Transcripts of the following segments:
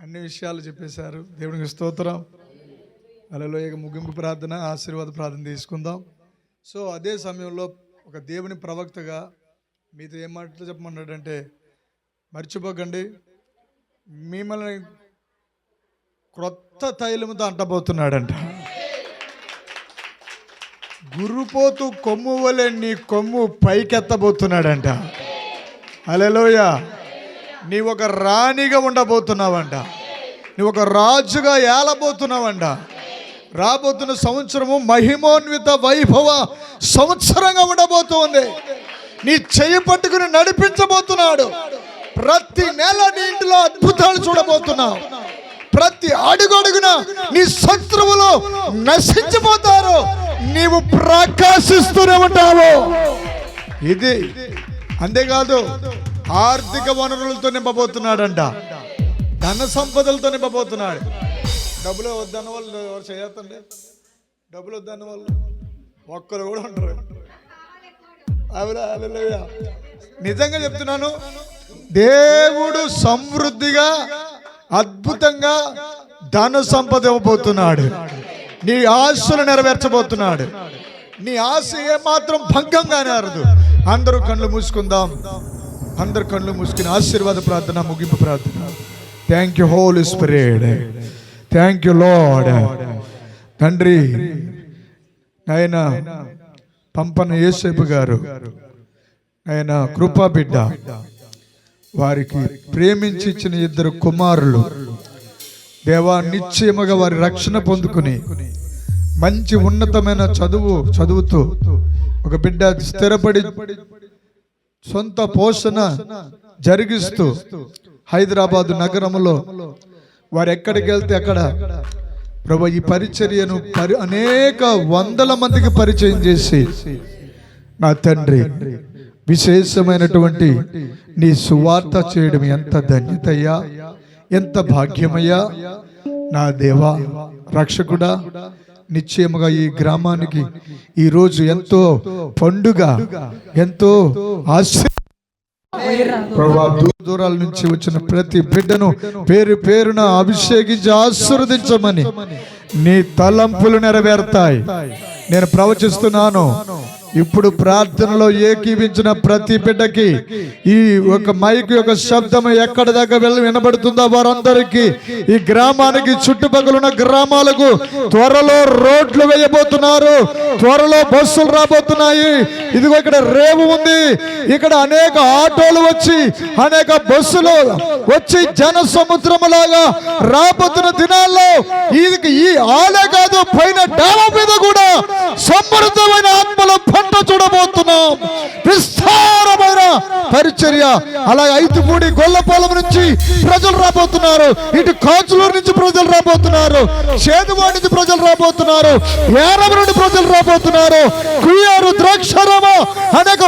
అన్ని విషయాలు చెప్పేశారు. దేవునికి స్తోత్రం. అలలో ఇక ముగింపు ప్రార్థన ఆశీర్వాద ప్రార్థన తీసుకుందాం. సో అదే సమయంలో ఒక దేవుని ప్రవక్తగా మీతో ఏం మాటలు చెప్పమన్నాడంటే మర్చిపోకండి. మిమ్మల్ని క్రొత్త తైలముతో అంటబోతున్నాడంట. గుర్రుపోతూ కొమ్ము వలె నీ కొమ్ము పైకెత్తబోతున్నాడంట. అలెలోయ నీవు ఒక రాణిగా ఉండబోతున్నావంట. నువ్వు ఒక రాజుగా ఏలబోతున్నావంట. రాబోతున్న సంవత్సరము మహిమోన్విత వైభవ సంవత్సరంగా ఉండబోతుంది. నీ చెయ్యి పట్టుకుని నడిపించబోతున్నాడు. ప్రతి నెల నీ ఇంటిలో అద్భుతాలు చూడబోతున్నావు. ప్రతి అడుగడుగున నీ శత్రువులు నశించిపోతారు. నీవు ప్రకాశిస్తూనే ఉంటావు. ఇది అంతేకాదు ఆర్థిక వనరులతో నింపబోతున్నాడంట. ధన సంపదలతో నింపబోతున్నాడు. డబ్బులు వద్దన్న వాళ్ళు ఎవరు చేయొద్దండి? డబ్బులు వద్దన్న వాళ్ళు ఒక్కరు కూడా ఉండరు. అవునా? నిజంగా చెప్తున్నాను దేవుడు సమృద్ధిగా అద్భుతంగా ధన సంపద ఇవ్వబోతున్నాడు. నీ ఆశలు నెరవేర్చబోతున్నాడు. నీ ఆశ ఏమాత్రం భంగంగానే అరదు. అందరూ కళ్ళు మూసుకుందాం. అందరు కళ్ళు మూసుకుని ఆశీర్వాద ప్రార్థన ముగింపు ప్రార్థన. Thank you holy spirit thank you lord తండ్రి ఆయన పంపన యేసేపు గారు ఆయన కృపా బిడ్డ వారికి ప్రేమించి ఇచ్చిన ఇద్దరు కుమారులు దేవా నిశ్చయముగా వారి రక్షణ పొందుకుని మంచి ఉన్నతమైన చదువు చదువుతూ ఒక బిడ్డ స్థిరపడి సొంత పోషణ జరిగిస్తూ హైదరాబాదు నగరంలో వారు ఎక్కడికి వెళ్తే అక్కడ ప్రభు ఈ పరిచర్యను పరి అనేక వందల మందికి పరిచయం చేసి నా తండ్రి విశేషమైనటువంటి నీ సువార్త చేయడం ఎంత ధన్యతయ్యా ఎంత భాగ్యమయ్యా. నా దేవా రక్షకుడా నిశ్చయముగా ఈ గ్రామానికి ఈ రోజు ఎంతో పండుగ ఎంతో ఆశ్చర్య దూర దూరాల నుంచి వచ్చిన ప్రతి బిడ్డను పేరు పేరున అభిషేకించి ఆశీర్వదించమని నీ తలంపులు నెరవేరుతాయి. నేను ప్రవచిస్తున్నాను. ఇప్పుడు ప్రార్థనలో ఏకీవించిన ప్రతి బిడ్డకి ఈ ఒక మైక్ యొక్క శబ్దం ఎక్కడ దాకా వెళ్ళి వినబడుతుందో వారందరికీ ఈ గ్రామానికి చుట్టుపక్కల ఉన్న గ్రామాలకు త్వరలో రోడ్లు వేయబోతున్నారు. త్వరలో బస్సులు రాబోతున్నాయి. ఇదిగో ఇక్కడ రేవు ఉంది. ఇక్కడ అనేక ఆటోలు వచ్చి అనేక బస్సులు వచ్చి జన సముద్రములాగా రాబోతున్న దినాల్లో ఇది ఈ ఆలే కాదు పైన డాబా మీద కూడా సమృద్ధమైన ఆత్మల పంట చూడబోతున్నాం. విస్తారమైన పరిచర్య. అలాగే ఐతుపూడి గొల్లపాలెం నుంచి ప్రజలు రాబోతున్నారు. ఇటు కాచులూరు నుంచి ప్రజలు రాబోతున్నారు. చేదువాడి నుంచి ప్రజలు రాబోతున్నారు. ఏరవ నుండి ప్రజలు రాబోతున్నారు. కుయ్యారు ద్రాక్షారామ అనేక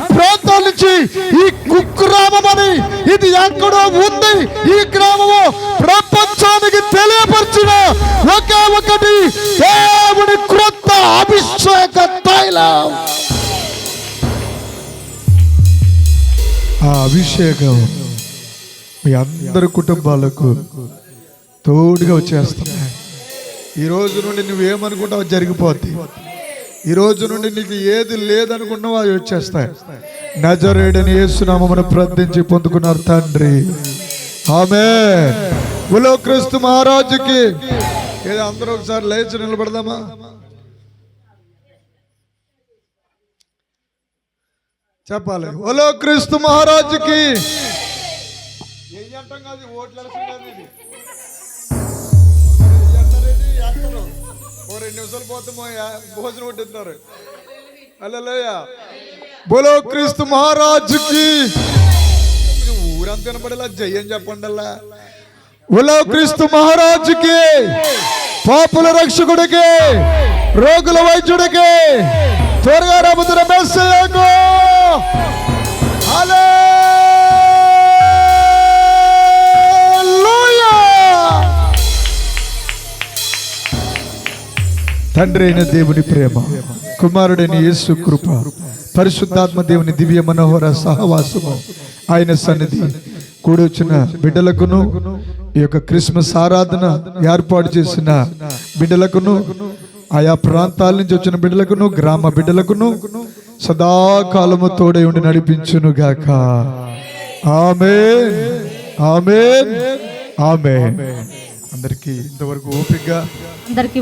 ఆ అభిషేకం మీ అందరి కుటుంబాలకు తోడుగా వచ్చేస్తున్నాయి ఈ రోజు నుండి నువ్వేమనుకుంటావు జరిగిపోద్ది. ఈ రోజు నుండి నీకు ఏది లేదనుకున్నావో అవి వచ్చేస్తాయి. నజరేడని యేసునామమును ప్రార్థించి పొందుకున్నారు తండ్రి. ఆమె ఉలో క్రీస్తు మహారాజుకి. ఏదో అందరూ ఒకసారి లేచి నిలబడదామా? చెప్పాలి ఒలో క్రీస్తు మహారాజుకి ఓ రెండు నిమిషాలు పోతే మా యా- భోజనం కొట్టిస్తున్నారు అల్లెలయ్య బోలో క్రీస్తు మహారాజుకి ఊరంతా వినపడేలా జయం చెప్పండి అలా ఉలో క్రీస్తు మహారాజుకి పాపుల రక్షకుడికి రోగుల వైద్యుడికి త్వరగా రాబోతున్న మెస్సయ్యకు తండ్రి అయిన దేవుని ప్రేమ కుమారుడైన యేసు కృప పరిశుద్ధాత్మ దేవుని దివ్య మనోహర సహవాసము ఆయన సన్నిధి. కూడొచ్చిన బిడ్డలకును ఈ యొక్క క్రిస్మస్ ఆరాధన ఏర్పాటు చేసిన బిడ్డలకును ఆయా ప్రాంతాల నుంచి వచ్చిన బిడ్డలకును గ్రామ బిడ్డలకును సదాకాలము తోడై ఉండి నడిపించును గాక. ఆమేన్. ఆమేన్. ఆమేన్. అందరికీ ఇంతవరకు ఓపికగా అందరికీ